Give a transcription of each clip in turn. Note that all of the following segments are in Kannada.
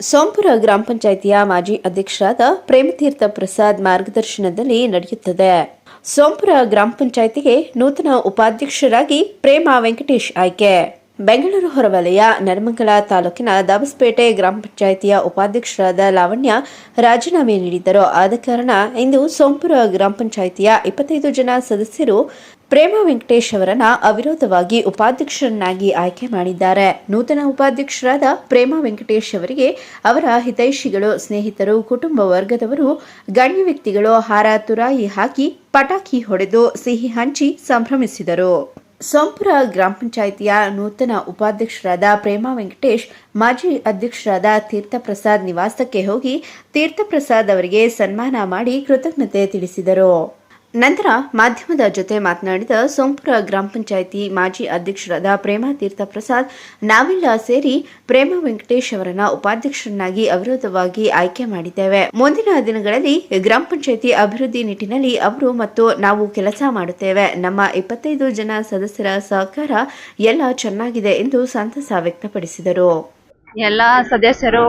ಸೋಂಪುರ ಗ್ರಾಮ ಪಂಚಾಯಿತಿಯ ಮಾಜಿ ಅಧ್ಯಕ್ಷರಾದ ಪ್ರೇಮತೀರ್ಥ ಪ್ರಸಾದ್ ಮಾರ್ಗದರ್ಶನದಲ್ಲಿ ನಡೆಯುತ್ತದೆ. ಸೋಂಪುರ ಗ್ರಾಮ ಪಂಚಾಯಿತಿಗೆ ನೂತನ ಉಪಾಧ್ಯಕ್ಷರಾಗಿ ಪ್ರೇಮ ವೆಂಕಟೇಶ್ ಆಯ್ಕೆ. ಬೆಂಗಳೂರು ಹೊರವಲಯ ನರಮಂಗಲ ತಾಲೂಕಿನ ದಾಬಸ್ಪೇಟೆ ಗ್ರಾಮ ಪಂಚಾಯಿತಿಯ ಉಪಾಧ್ಯಕ್ಷರಾದ ಲಾವಣ್ಯ ರಾಜೀನಾಮೆ ನೀಡಿದ್ದರು. ಆದ ಕಾರಣ ಇಂದು ಸೋಂಪುರ ಗ್ರಾಮ ಪಂಚಾಯಿತಿಯ ಇಪ್ಪತ್ತೈದು ಜನ ಸದಸ್ಯರು ಪ್ರೇಮ ವೆಂಕಟೇಶ್ ಅವರನ್ನ ಅವಿರೋಧವಾಗಿ ಉಪಾಧ್ಯಕ್ಷರನ್ನಾಗಿ ಆಯ್ಕೆ ಮಾಡಿದ್ದಾರೆ. ನೂತನ ಉಪಾಧ್ಯಕ್ಷರಾದ ಪ್ರೇಮ ವೆಂಕಟೇಶ್ ಅವರಿಗೆ ಅವರ ಹಿತೈಷಿಗಳು, ಸ್ನೇಹಿತರು, ಕುಟುಂಬ ವರ್ಗದವರು ಗಣ್ಯ ವ್ಯಕ್ತಿಗಳು ಹಾರ ತುರಾಯಿ ಹಾಕಿ ಪಟಾಕಿ ಹೊಡೆದು ಸಿಹಿ ಹಂಚಿ ಸಂಭ್ರಮಿಸಿದರು. ಸೋಂಪುರ ಗ್ರಾಮ ಪಂಚಾಯಿತಿಯ ನೂತನ ಉಪಾಧ್ಯಕ್ಷರಾದ ಪ್ರೇಮಾ ವೆಂಕಟೇಶ್, ಮಾಜಿ ಅಧ್ಯಕ್ಷರಾದ ತೀರ್ಥಪ್ರಸಾದ್ ನಿವಾಸಕ್ಕೆ ಹೋಗಿ ತೀರ್ಥಪ್ರಸಾದ್ ಅವರಿಗೆ ಸನ್ಮಾನ ಮಾಡಿ ಕೃತಜ್ಞತೆ ತಿಳಿಸಿದರು. ನಂತರ ಮಾಧ್ಯಮದ ಜೊತೆ ಮಾತನಾಡಿದ ಸೋಂಪುರ ಗ್ರಾಮ ಪಂಚಾಯಿತಿ ಮಾಜಿ ಅಧ್ಯಕ್ಷರಾದ ಪ್ರೇಮಾ ತೀರ್ಥ ಪ್ರಸಾದ್, ನಾವೆಲ್ಲ ಸೇರಿ ಪ್ರೇಮ ವೆಂಕಟೇಶ್ ಅವರನ್ನ ಉಪಾಧ್ಯಕ್ಷರನ್ನಾಗಿ ಅವಿರೋಧವಾಗಿ ಆಯ್ಕೆ ಮಾಡಿದ್ದೇವೆ. ಮುಂದಿನ ದಿನಗಳಲ್ಲಿ ಗ್ರಾಮ ಪಂಚಾಯಿತಿ ಅಭಿವೃದ್ಧಿ ನಿಟ್ಟಿನಲ್ಲಿ ಅವರು ಮತ್ತು ನಾವು ಕೆಲಸ ಮಾಡುತ್ತೇವೆ. ನಮ್ಮ ಇಪ್ಪತ್ತೈದು ಜನ ಸದಸ್ಯರ ಸಹಕಾರ ಎಲ್ಲ ಚೆನ್ನಾಗಿದೆ ಎಂದು ಸಂತಸ ವ್ಯಕ್ತಪಡಿಸಿದರು. ಎಲ್ಲ ಸದಸ್ಯರು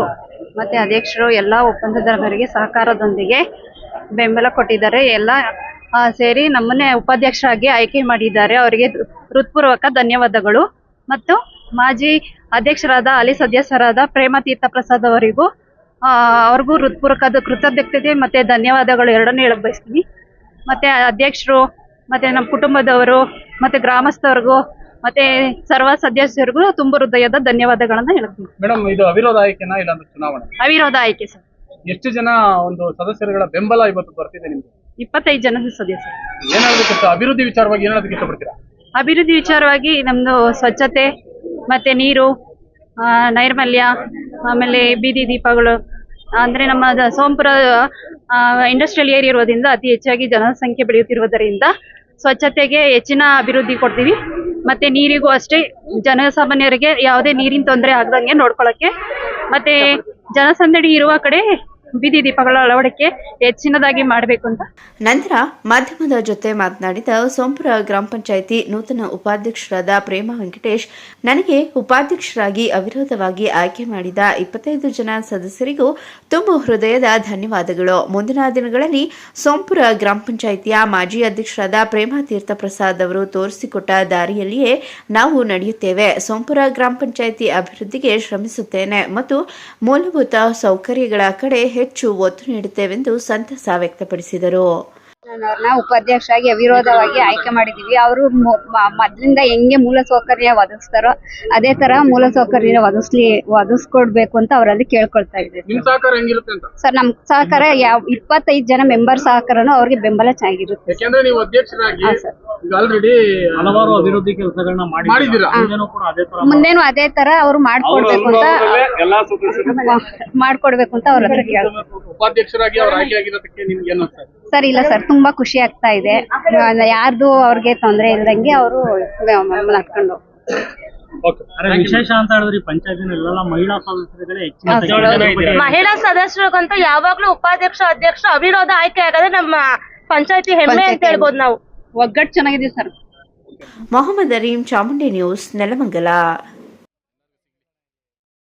ಮತ್ತೆ ಅಧ್ಯಕ್ಷರು ಎಲ್ಲ ಒಪ್ಪಂದದವರಿಗೆ ಸಹಕಾರದೊಂದಿಗೆ ಬೆಂಬಲ ಕೊಟ್ಟಿದ್ದಾರೆ. ಎಲ್ಲ ಸೇರಿ ನಮ್ಮನ್ನೇ ಉಪಾಧ್ಯಕ್ಷರಾಗಿ ಆಯ್ಕೆ ಮಾಡಿದ್ದಾರೆ. ಅವರಿಗೆ ಹೃತ್ಪೂರ್ವಕ ಧನ್ಯವಾದಗಳು. ಮತ್ತು ಮಾಜಿ ಅಧ್ಯಕ್ಷರಾದ ಅಲಿ ಸದಸ್ಯರಾದ ಪ್ರೇಮ ತೀರ್ಥ ಪ್ರಸಾದ್ ಅವರಿಗೂ ಆ, ಅವ್ರಿಗೂ ಹೃತ್ಪೂರ್ವಕ ಕೃತಜ್ಞತೆ ಮತ್ತೆ ಧನ್ಯವಾದಗಳು ಎರಡನ್ನೂ ಹೇಳಕ್ ಬಯಸ್ತೀನಿ. ಮತ್ತೆ ಅಧ್ಯಕ್ಷರು ಮತ್ತೆ ನಮ್ಮ ಕುಟುಂಬದವರು ಮತ್ತೆ ಗ್ರಾಮಸ್ಥರಿಗೂ ಮತ್ತೆ ಸರ್ವ ಸದಸ್ಯರಿಗೂ ತುಂಬ ಹೃದಯದ ಧನ್ಯವಾದಗಳನ್ನ ಹೇಳ್ತೀನಿ ಮೇಡಮ್ ಇದು ಅವಿರೋಧ ಆಯ್ಕೆನಾ ಚುನಾವಣೆ? ಅವಿರೋಧ ಆಯ್ಕೆ ಸರ್. ಎಷ್ಟು ಜನ ಒಂದು ಸದಸ್ಯರುಗಳ ಬೆಂಬಲ ಇವತ್ತು ಬರ್ತಿದೆ ನಿಮ್ಗೆ? ಇಪ್ಪತ್ತೈದು ಜನ ಸದಸ್ಯರು. ಅಭಿವೃದ್ಧಿ ವಿಚಾರವಾಗಿ ಇಷ್ಟಪಡ್ತೀರಾ? ಅಭಿವೃದ್ಧಿ ವಿಚಾರವಾಗಿ ನಮ್ದು ಸ್ವಚ್ಛತೆ ಮತ್ತೆ ನೀರು ಆ, ನೈರ್ಮಲ್ಯ ಆಮೇಲೆ ಬೀದಿ ದೀಪಗಳು ಅಂದ್ರೆ ನಮ್ಮ ದ- ಸೋಂಪುರ ಇಂಡಸ್ಟ್ರಿಯಲ್ ಏರಿಯಾ ಇರೋದ್ರಿಂದ ಅತಿ ಹೆಚ್ಚಾಗಿ ಜನಸಂಖ್ಯೆ ಬೆಳೆಯುತ್ತಿರುವುದರಿಂದ ಸ್ವಚ್ಛತೆಗೆ ಹೆಚ್ಚಿನ ಅಭಿವೃದ್ಧಿ ಕೊಡ್ತೀವಿ. ಮತ್ತೆ ನೀರಿಗೂ ಅಷ್ಟೇ ಜನಸಾಮಾನ್ಯರಿಗೆ ಯಾವುದೇ ನೀರಿನ ತೊಂದರೆ ಆಗದಂಗೆ ನೋಡ್ಕೊಳಕ್ಕೆ ಮತ್ತೆ ಜನಸಂದಣಿ ಇರುವ ಕಡೆ ಬೀದಿ ದೀಪಗಳ ಅಳವಡಿಕೆ ಹೆಚ್ಚಿನದಾಗಿ ಮಾಡಬೇಕು ಅಂತ. ನಂತರ ಮಾಧ್ಯಮದ ಜೊತೆ ಮಾತನಾಡಿದ ಸೋಂಪುರ ಗ್ರಾಮ ಪಂಚಾಯಿತಿ ನೂತನ ಉಪಾಧ್ಯಕ್ಷರಾದ ಪ್ರೇಮ ವೆಂಕಟೇಶ್, ನನಗೆ ಉಪಾಧ್ಯಕ್ಷರಾಗಿ ಅವಿರೋಧವಾಗಿ ಆಯ್ಕೆ ಮಾಡಿದ ಇಪ್ಪತ್ತೈದು ಜನ ಸದಸ್ಯರಿಗೂ ತುಂಬ ಹೃದಯದ ಧನ್ಯವಾದಗಳು. ಮುಂದಿನ ದಿನಗಳಲ್ಲಿ ಸೋಂಪುರ ಗ್ರಾಮ ಪಂಚಾಯಿತಿಯ ಮಾಜಿ ಅಧ್ಯಕ್ಷರಾದ ಪ್ರೇಮ ತೀರ್ಥ ಪ್ರಸಾದ್ ಅವರು ತೋರಿಸಿಕೊಟ್ಟ ದಾರಿಯಲ್ಲಿಯೇ ನಾವು ನಡೆಯುತ್ತೇವೆ. ಸೋಂಪುರ ಗ್ರಾಮ ಪಂಚಾಯಿತಿ ಅಭಿವೃದ್ಧಿಗೆ ಶ್ರಮಿಸುತ್ತೇನೆ ಮತ್ತು ಮೂಲಭೂತ ಸೌಕರ್ಯಗಳ ಕಡೆ ಹೆಚ್ಚು ಒತ್ತು ನೀಡುತ್ತೇವೆಂದು ಸಂತಸ ವ್ಯಕ್ತಪಡಿಸಿದರು. ಅವ್ರನ್ನ ಉಪಾಧ್ಯಕ್ಷರಾಗಿ ಅವಿರೋಧವಾಗಿ ಆಯ್ಕೆ ಮಾಡಿದೀವಿ. ಅವರು ಮೊದಲಿಂದ ಹೆಂಗೆ ಮೂಲ ಸೌಕರ್ಯ ಒದಗಿಸ್ತಾರೋ ಅದೇ ತರ ಮೂಲ ಸೌಕರ್ಯ ಒದಗಿಸ್ಲಿ ಒದಗಿಸ್ಕೊಡ್ಬೇಕು ಅಂತ ಅವರಲ್ಲಿ ಕೇಳ್ಕೊಳ್ತಾ ಇದ್ದೀವಿ ನಿಮ್ ಸಹಕಾರ ಹೆಂಗಿರುತ್ತೆ ಅಂತ? ಸರ್ ನಮ್ ಸಹಕಾರ ಯಾವ ಇಪ್ಪತ್ತೈದು ಜನ ಮೆಂಬರ್ ಸಹಕಾರನೂ ಅವ್ರಿಗೆ ಬೆಂಬಲ ಚೆನ್ನಾಗಿರುತ್ತೆ. ಯಾಕೆಂದ್ರೆ ನೀವು ಅಧ್ಯಕ್ಷರಾಗಿ ಹಾ, ಸರ್. ಈಗ ಆಲ್ರೆಡಿ ಹಲವಾರು ಅಭಿವೃದ್ಧಿ ಕೆಲಸಗಳನ್ನ ಮಾಡಿ ಮಾಡಿದ್ದೀರಾ? ಮುಂದೆನೂ ಕೂಡ ಅದೇ ತರ ಮುಂದೇನು ಅದೇ ತರ ಅವರು ಮಾಡ್ಕೊಡ್ಬೇಕು ಅಂತ ಮಾಡ್ಕೊಡ್ಬೇಕು ಅಂತ ಅವ್ರ ಉಪಾಧ್ಯಕ್ಷರಾಗಿ ಅವ್ರು ಆಯ್ಕೆ ಆಗಿರೋದಕ್ಕೆ ನಿಮ್ಗೆ ಏನು ಸರ್ ಇಲ್ಲ ಸರ್ ತುಂಬಾ ಖುಷಿ ಆಗ್ತಾ ಇದೆ. ಯಾರ್ದು ಅವ್ರಿಗೆ ತೊಂದರೆ ಇಲ್ದಂಗೆ ಅವರು ನಡ್ಕೊಂಡು ಓಕೆ ವಿಶೇಷ ಅಂತ ಹೇಳಿದ್ರೆ ಸದಸ್ಯರುಗಳೇ ಹೆಚ್ಚಿನ. ಮಹಿಳಾ ಸದಸ್ಯರಿಗಂತೂ ಯಾವಾಗ್ಲೂ ಉಪಾಧ್ಯಕ್ಷ ಅಧ್ಯಕ್ಷ ಅವಿರೋಧ ಆಯ್ಕೆ ಆಗದೆ ನಮ್ಮ ಪಂಚಾಯತಿ ಹೆಮ್ಮೆ ಅಂತ ಹೇಳ್ಬೋದು ನಾವು. ಒಗ್ಗಟ್ಟು ಚೆನ್ನಾಗಿದೆ ಸರ್. ಮೊಹಮ್ಮದ್ ಅರೀಂ ಚಾಮುಂಡಿ ನ್ಯೂಸ್ ನೆಲಮಂಗಲ.